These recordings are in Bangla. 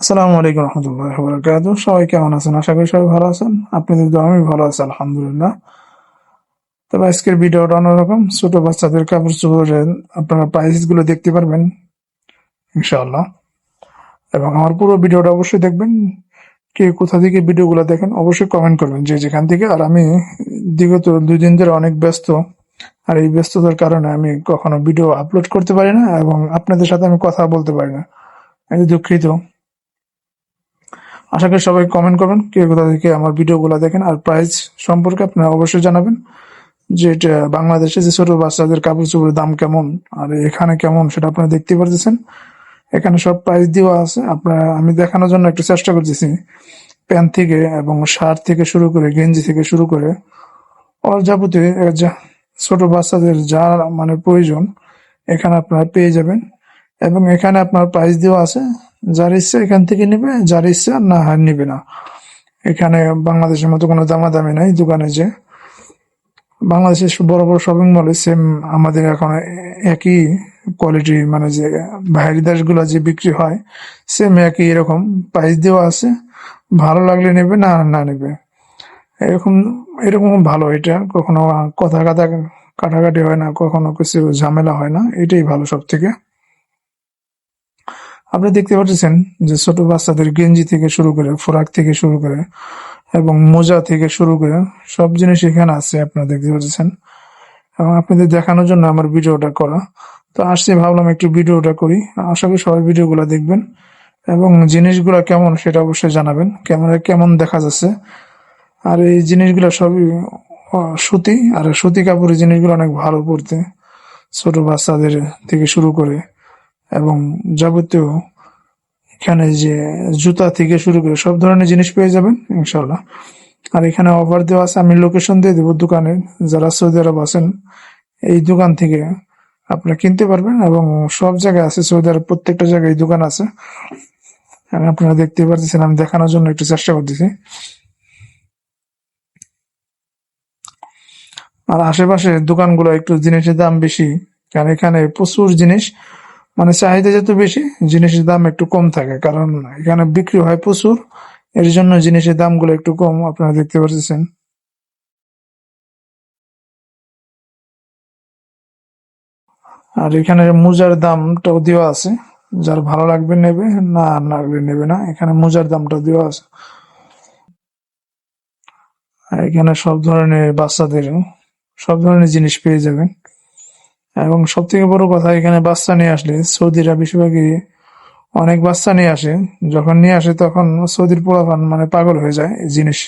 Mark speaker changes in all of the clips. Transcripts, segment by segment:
Speaker 1: আসসালামু আলাইকুম রহমতুল্লাহ বরকাত সবাই কেমন আছেন? আশা করি সবাই ভালো আছেন। আপনাদের তো আমি ভালো আছি, আলহামদুলিল্লাহ। তবে আজকের ভিডিওটা অন্যরকম। ছোট বাচ্চাদের কাপড় চোপড়ের আপনারা প্রাইসগুলো দেখতে পারবেন, ইনশাআল্লাহ। এবং আমার পুরো ভিডিওটা অবশ্যই দেখবেন। কে কোথা থেকে ভিডিওগুলো দেখেন, অবশ্যই কমেন্ট করবেন যে যেখান থেকে। আর আমি বিগত দুই দিন ধরে অনেক ব্যস্ত। আর এই ব্যস্ততার কারণে আমি কখনো ভিডিও আপলোড করতে পারি না এবং আপনাদের সাথে আমি কথা বলতে পারি না। আমি দুঃখিত। আশা করি সবাই কমেন্ট করবেন, কে কোথা থেকে আমার ভিডিওগুলো দেখেন আর প্রাইস সম্পর্কে আপনারা অবশ্যই জানাবেন যে এটা বাংলাদেশে যে ছোট বাচ্চাদের কাপড় চোপড়ের দাম কেমন আর এখানে কেমন সেটা আপনারা দেখতে পারতেছেন। এখানে সব প্রাইস দেওয়া আছে। আপনারা, আমি দেখানোর জন্য একটু চেষ্টা করতেছি। প্যান্ট থেকে এবং শার্ট থেকে শুরু করে, গেঞ্জি থেকে শুরু করে। অল যাবতীয় যা ছোট বাচ্চাদের যা মানে প্রয়োজন, এখানে আপনারা পেয়ে যাবেন। এবং এখানে আপনার প্রাইস দেওয়া আছে যার ইচ্ছা এখান থেকে নেবে, যার ইচ্ছা না নিবে না। এখানে বাংলাদেশের মতো কোনো দামাদামি নাই, দোকানে যে। বাংলাদেশের বড় বড় শপিং মলে সেম আমাদের এখন একই কোয়ালিটি মানে যে বাইরের দেশগুলো যে বিক্রি হয় সেম একই এরকম প্রাইস দেওয়া আছে। ভালো লাগলে নেবে, না না নেবে। এরকম এরকম ভালো, এটা কখনো কথা কাটা, কাটাকাটি হয় না, কখনো কিছু ঝামেলা হয় না, এটাই ভালো সব থেকে আপনি দেখতে পাচ্ছেন যে ছোট বাচ্চাদের গেঞ্জি থেকে শুরু করে ফোরাক থেকে শুরু করে এবং মোজা থেকে শুরু করে সব জিনিস এখানে আছে, আপনারা দেখতে পাচ্ছেন। এবং আপনাদের দেখানোর জন্য আমার ভিডিওটা করা। তো আসছি, ভাবলাম একটু ভিডিওটা করি। আশা করি সবাই ভিডিওগুলো দেখবেন। এবং জিনিসগুলো কেমন সেটা অবশ্যই জানাবেন। ক্যামেরা কেমন দেখা যাচ্ছে। আর এই জিনিসগুলো সবই সুতি। আর সুতি কাপড়ের জিনিসগুলো অনেক ভালো পড়তে ছোট বাচ্চাদের থেকে শুরু করে। এবং যাবতীয় এখানে যে জুতা থেকে শুরু করে সব ধরনের জিনিস পেয়ে যাবেন ইনশাল্লাহ আর এখানে অফার দেওয়া আছে, আমি লোকেশন দিয়ে দেবো দোকানের যারা সৌদি আরব আছেন, এই দোকান থেকে আপনারা কিনতে পারবেন এবং সব জায়গায় আছে, সৌদি আরব প্রত্যেকটা জায়গায় দোকান আছে। আপনারা দেখতে পারতেছেন, আমি দেখানোর জন্য একটু চেষ্টা করতেছি। আর আশেপাশে দোকানগুলো একটু জিনিসের দাম বেশি, কারণ এখানে প্রচুর জিনিস মানে চাহিদা যত বেশি, জিনিসের দাম একটু কম থাকে। কারণ এখানে বিক্রি হয় প্রচুর। এর জন্য জিনিসের দামগুলো একটু কম, আপনারা দেখতে পাচ্ছেন আর এখানে মোজার দামটাও দেওয়া আছে। যার ভালো লাগবে নেবে, না লাগবে নেবে না, এখানে মোজার দামটা দেওয়া আছে। এখানে সব ধরনের বাচ্চাদের, সব ধরনের জিনিস পেয়ে যাবেন। এবং সব থেকে বড় কথা, এখানে বাচ্চা নিয়ে আসলে সৌদিরা বেশিরভাগই অনেক বাচ্চা নিয়ে আসে। যখন নিয়ে আসে, তখন সৌদির পোলাপান মানে পাগল হয়ে যায় এই জিনিস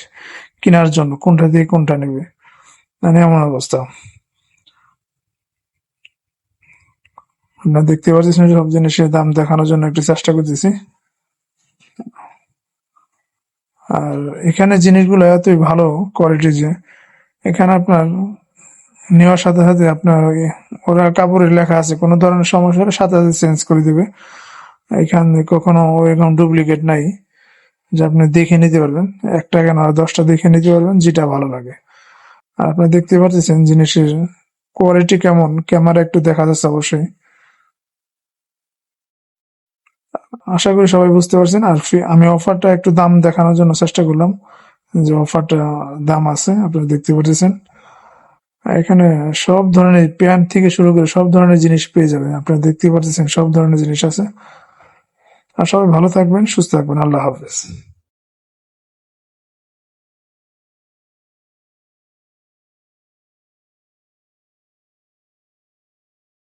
Speaker 1: কেনার জন্য, কোনটা দিয়ে কোনটা নেবে। মানে এমন অবস্থা। দেখতে পাচ্ছেন সব জিনিসের দাম দেখানোর জন্য একটু চেষ্টা করতেছি। আর এখানে জিনিসগুলো এতই ভালো কোয়ালিটি যে, এখানে আপনার নেওয়ার সাথে সাথে আপনার ওই ওরা কাপড়ে লেখা আছে, কোনো ধরনের সমস্যা হলে সাথে সাথে চেঞ্জ করে দিবে। এখানে কখনো এরকম ডুপ্লিকেট নাই যে আপনি দেখে নিতে পারবেন। একটা কেন আর দশটা দেখে নিতে পারবেন, যেটা ভালো লাগে। আর আপনি দেখতে পাচ্ছেন জিনিসের কোয়ালিটি কেমন ক্যামেরা একটু দেখা যাচ্ছে অবশ্যই। আশা করি সবাই বুঝতে পারছেন। আর আমি অফারটা একটু দাম দেখানোর জন্য চেষ্টা করলাম। যে অফারটা দাম আছে আপনারা দেখতে পাচ্ছেন এখানে সব ধরনের প্যান্ট থেকে শুরু করে সব ধরনের জিনিস পেয়ে যাবেন। আপনারা দেখতে পাচ্ছেন সব ধরনের জিনিস আছে। আর সবাই ভালো থাকবেন, সুস্থ থাকবেন। আল্লাহ হাফেজ।